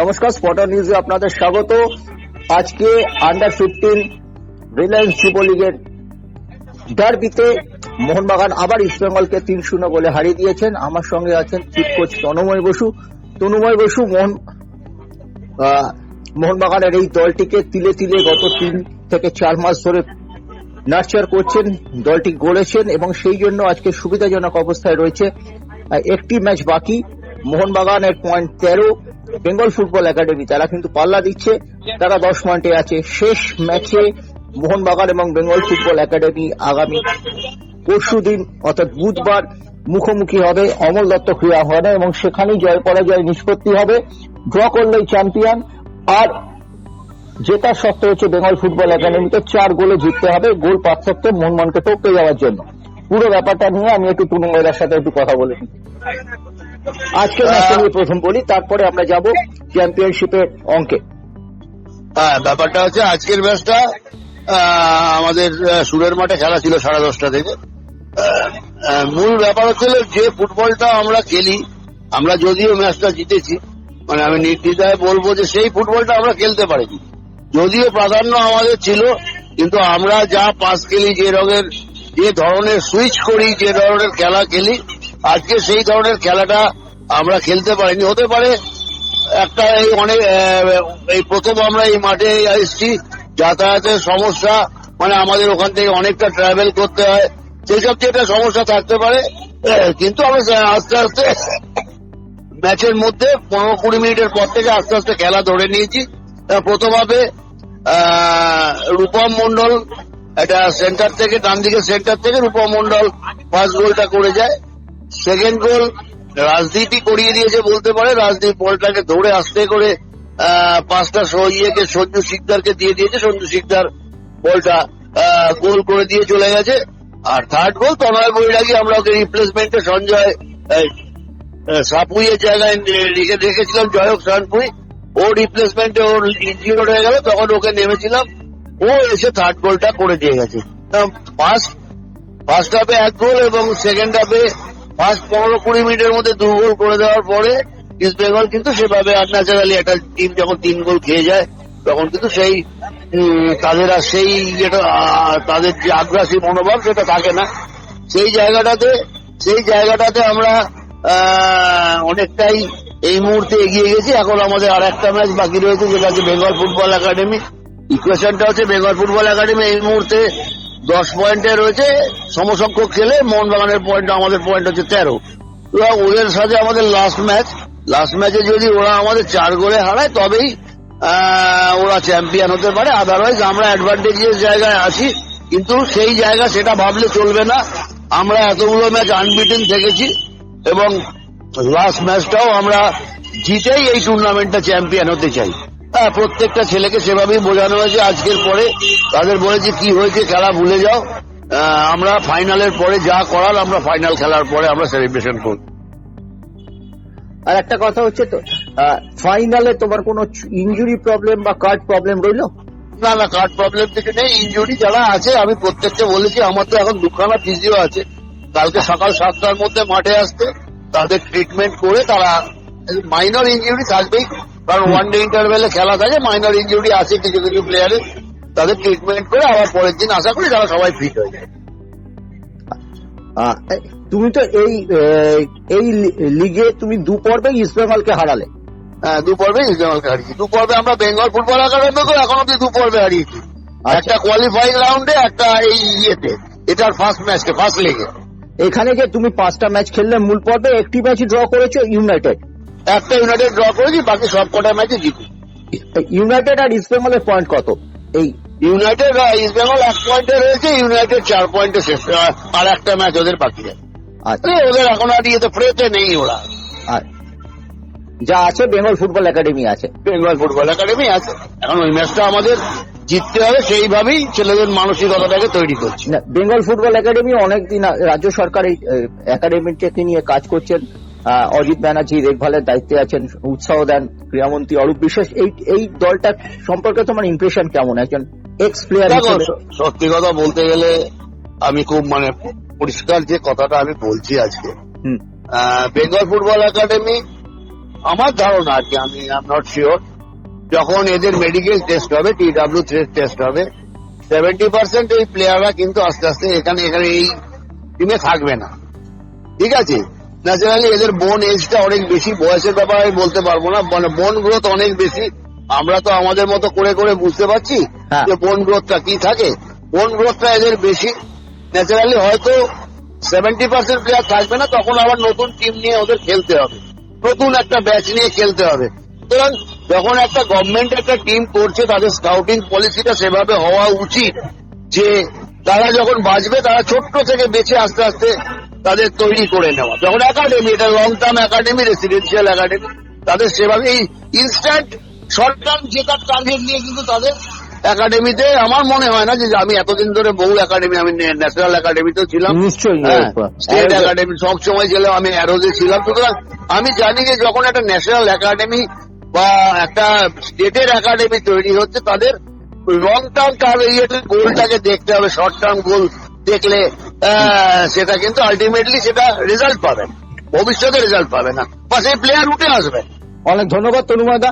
নমস্কার স্পটার নিউজে আপনাদের স্বাগত। আজকে আন্ডার ফিফটিন রিলায়েন্স যুব লিগের ডার্বিতে মোহনবাগান আবার ইস্টবেঙ্গলকে তিন শূন্য গোলে হারিয়ে দিয়েছেন। আমার সঙ্গে আছেন চিফ কোচ তনুময় বসু। তনুময় বসু, মোহন মোহনবাগানের এই দলটিকে তিলে তিলে গত তিন থেকে চার মাস ধরে নার্চার করছেন, দলটি গড়েছেন এবং সেই জন্য আজকে সুবিধাজনক অবস্থায় রয়েছে। একটি ম্যাচ বাকি। মোহনবাগানের পয়েন্ট তেরো, বেঙ্গল ফুটবল একাডেমি তারা কিন্তু পাল্লা দিচ্ছে, তারা দশ পয়েন্টে আছে। শেষ ম্যাচে মোহনবাগান এবং বেঙ্গল ফুটবল একাডেমি আগামী পরশু দিন, অর্থাৎ বুধবার, মুখোমুখি হবে অমল দত্ত ক্রীড়া ভবনে এবং সেখানেই জয় পরাজয় নিষ্পত্তি হবে। ড্র করলেই চ্যাম্পিয়ন আর জেতার শর্ত হচ্ছে বেঙ্গল ফুটবল একাডেমিকে চার গোলে জিততে হবে, গোল পার্থক্যে মোহনমনকে টপকে যাওয়ার জন্য। পুরো ব্যাপারটা নিয়ে আমি একটু টুনু মহিলার সাথে একটু কথা বলে নিই। আজকে ম্যাচটা নিয়ে প্রথম বলি তারপরে আমরা যাব চ্যাম্পিয়নশিপের অঙ্কে হ্যাঁ ব্যাপারটা হচ্ছে আজকের ম্যাচটা আমাদের সুরের মাঠে খেলা ছিল সাড়ে দশটা থেকে মূল ব্যাপার হচ্ছিল যে ফুটবলটা আমরা খেলি আমরা যদিও ম্যাচটা জিতেছি মানে আমি নির্দ্বিধায় বলব যে সেই ফুটবলটা আমরা খেলতে পারিনি যদিও প্রাধান্য আমাদের ছিল কিন্তু আমরা যা পাস খেলি যে রঙের যে ধরনের সুইচ করি যে ধরনের খেলা খেলি আজকে সেই ধরনের খেলাটা আমরা খেলতে পারিনি। হতে পারে একটা এই অনেক এই প্রথম আমরা এই মাঠে এসেছি যাতায়াতের সমস্যা মানে আমাদের ওখান থেকে অনেকটা ট্রাভেল করতে হয়। সেই সব যেটা সমস্যা থাকতে পারে কিন্তু আমরা আস্তে আস্তে ম্যাচের মধ্যে পনেরো কুড়ি মিনিটের পর থেকে আস্তে আস্তে খেলা ধরে নিয়েছি। আহ, প্রথম হবে রূপম মন্ডল এটা সেন্টার থেকে ডান দিকে সেন্টার থেকে রূপম মন্ডল ফার্স্ট গোলটা করে যায়। সেকেন্ড গোল রাজনীতি করিয়ে দিয়েছে বলতে পারে। রাজনীতি বলটাকে ধরে আসতে করে পাঁচটা ইয়েকে সঞ্জু শিকদারকে দিয়ে দিয়েছে। সঞ্জু শিকদার বলটা গোল করে দিয়ে চলে গেছে। আর থার্ড গোল তনয় বৈরাগী, আমরা ওকে রিপ্লেসমেন্টে সঞ্জয় সাপুইয়ের জায়গায় রেখে রেখেছিলাম, জয়ক সানপুই। ও রিপ্লেসমেন্টে ওর ইঞ্জিওর হয়ে গেল, তখন ওকে নেমেছিলাম। ও এসে থার্ড গোলটা করে দিয়ে গেছে। ফার্স্ট ফার্স্ট হাফে এক গোল এবং সেকেন্ড হাফে ফার্স্ট পনেরো কুড়ি মিনিটের মধ্যে দু গোল করে দেওয়ার পরে ইস্ট বেঙ্গল কিন্তু সেভাবে আনন্যাচারালি একটা টিম যখন তিন গোল খেয়ে যায়, তখন কিন্তু সেই তাদের আর সেই যেটা তাদের যে আগ্রাসী মনোভাব সেটা থাকে না। সেই জায়গাটাতে সেই জায়গাটাতে আমরা অনেকটাই এই মুহূর্তে এগিয়ে গেছি। এখন আমাদের আর একটা ম্যাচ বাকি রয়েছে, যেটা হচ্ছে বেঙ্গল ফুটবল একাডেমি। ইকুয়েশনটা হচ্ছে বেঙ্গল ফুটবল একাডেমি এই মুহূর্তে দশ পয়েন্টে রয়েছে, সমসংখ্যক খেলে মোহনবাগানের পয়েন্ট আমাদের পয়েন্ট হচ্ছে তেরো। ওদের সাথে আমাদের লাস্ট ম্যাচ লাস্ট ম্যাচে যদি ওরা আমাদের চার গোলে হারায়, তবেই ওরা চ্যাম্পিয়ন হতে পারে। আদারওয়াইজ আমরা অ্যাডভান্টেজের জায়গায় আছি। কিন্তু সেই জায়গা সেটা ভাবলে চলবে না। আমরা এতগুলো ম্যাচ আনবিটেন থেকেছি এবং লাস্ট ম্যাচটাও আমরা জিতেই এই টুর্নামেন্টটা চ্যাম্পিয়ন হতে চাই। হ্যাঁ প্রত্যেকটা ছেলেকে সেভাবেই বোঝানো হয়েছে। আজকের পরে তাদের বলেছে কি হয়েছে খেলা ভুলে যাও। আমরা ফাইনালের পরে যা করার আমরা ফাইনাল খেলার পরে আমরা সেলিব্রেশন করব। আর একটা কথা হচ্ছে তো ফাইনালে তোমার কোনো ইঞ্জুরি প্রবলেম বা কার্ড প্রবলেম রইল? না না কার্ড প্রবলেম কিছু নেই। ইনজুরি যারা আছে আমি প্রত্যেককে বলেছি আমার তো এখন দুখানা ফিজিও আছে। কালকে সকাল সাতটার মধ্যে মাঠে আসতে তাদের ট্রিটমেন্ট করে তারা মাইনর ইনজুরি থাকবেই। কারণ ওয়ান ডে ইন্টারভেলে খেলা থাকে মাইনর ইনজুরি আছে কিছু কিছু প্লেয়ারের তাদের ট্রিটমেন্ট করে আবার পরের দিন আশা করি তারা সবাই ফিট হয়ে যায় তুমি তো এই এই লিগে তুমি দু পর্বে ইস্টবেঙ্গলকে হারালে। হ্যাঁ দু পর্বে ইস্টবেঙ্গলকে হারিয়েছি। দু পর্বে আমরা বেঙ্গল ফুটবল একাডেমিকেও এখন অব্দি দু পর্বে হারিয়েছি। আচ্ছা। একটা কোয়ালিফাইং রাউন্ডে একটা এই ইয়েতে। এটার ফার্স্ট ম্যাচকে ফার্স্ট লিগে এখানে যে তুমি পাঁচটা ম্যাচ খেললে মূল পর্বে একটি ম্যাচ ড্র করেছ ইউনাইটেড একটা ইউনাইটেড ড্র করেছি বাকি সব কটা ম্যাচে জিতি ইউনাইটেড আর ইস্টবেঙ্গলের পয়েন্ট কত? এই ইউনাইটেড ইস্ট বেঙ্গল এক পয়েন্টে রয়েছে ইউনাইটেড চার পয়েন্টে শেষ আর একটা ম্যাচ ওদের বাকি আছে। আচ্ছা। ওদের এখন আর ইয়েতে ফ্রেতে নেই ওরা। যা আছে বেঙ্গল ফুটবল একাডেমি আছে। বেঙ্গল ফুটবল একাডেমি আছে। এখন ওই ম্যাচটা আমাদের জিততে হবে সেইভাবেই ছেলেদের মানসিকতাটাকে তৈরি করছে। না, বেঙ্গল ফুটবল একাডেমি অনেকদিন রাজ্য সরকার এই একাডেমিটাকে নিয়ে কাজ করছেন। অজিত ব্যানার্জি দেখভালের দায়িত্বে আছেন উৎসাহ দেন ক্রীড়ামন্ত্রী অরূপ বিশ্বাস। এই এই দলটার সম্পর্কে তোমার ইমপ্রেশন কেমন? একজন এক্স প্লেয়ার সত্যি কথা বলতে গেলে আমি খুব মানে পরিষ্কার যে কথাটা আমি বলছি আজকে বেঙ্গল ফুটবল একাডেমি আমার ধারণা আর কি আমি আম নট শিওর যখন এদের মেডিকেল টেস্ট হবে টিডাব্লিউ টেস্ট হবে সেভেন্টি পার্সেন্ট এই প্লেয়াররা কিন্তু আস্তে আস্তে এখানে এখানে এই টিমে থাকবে না। ঠিক আছে? ন্যাচারালি এদের বোন এজটা অনেক বেশি বয়সের ব্যাপারে আমি বলতে পারব না। মানে বোন গ্রোথ অনেক বেশি। আমরা তো আমাদের মতো করে করে বুঝতে পারছি হ্যাঁ। যে বোন গ্রোথটা কি থাকে। বোন গ্রোথটা এদের বেশি। ন্যাচারালি হয়তো সেভেন্টি পার্সেন্ট প্লেয়ার থাকবে না তখন আবার নতুন টিম নিয়ে ওদের খেলতে হবে। নতুন একটা ব্যাচ নিয়ে খেলতে হবে। সুতরাং যখন একটা গভর্নমেন্ট একটা টিম করছে তাদের স্কাউটিং পলিসিটা সেভাবে হওয়া উচিত যে তারা যখন বাঁচবে তারা ছোট্ট থেকে বেঁচে আস্তে আস্তে তাদের তৈরি করে নেওয়া। যখন একাডেমি এটা long term academy residential academy তাদের সেভাবে এই ইনস্ট্যান্ট শর্ট টার্ম জেতার টার্গেট নিয়ে কিন্তু তাদের একাডেমিতে আমার মনে হয় না যে আমি এতদিন ধরে বহু একাডেমি আমি ন্যাশনাল একাডেমিতেও ছিলাম। নিশ্চয়ই হ্যাঁ, স্টেট একাডেমি সব সময় ছিলাম আমি অ্যারোজে ছিলাম। সুতরাং আমি জানি যে যখন একটা ন্যাশনাল একাডেমি বা একটা স্টেটের একাডেমি তৈরি হচ্ছে তাদের লং টার্ম তার ইয়েতে গোলটাকে দেখতে হবে শর্ট টার্ম গোল দেখলে সেটা কিন্তু আলটিমেটলি সেটা রেজাল্ট পাবে ভবিষ্যতে রেজাল্ট পাবে না সেই প্লেয়ার উঠে আসবে। অনেক ধন্যবাদ তনুময়দা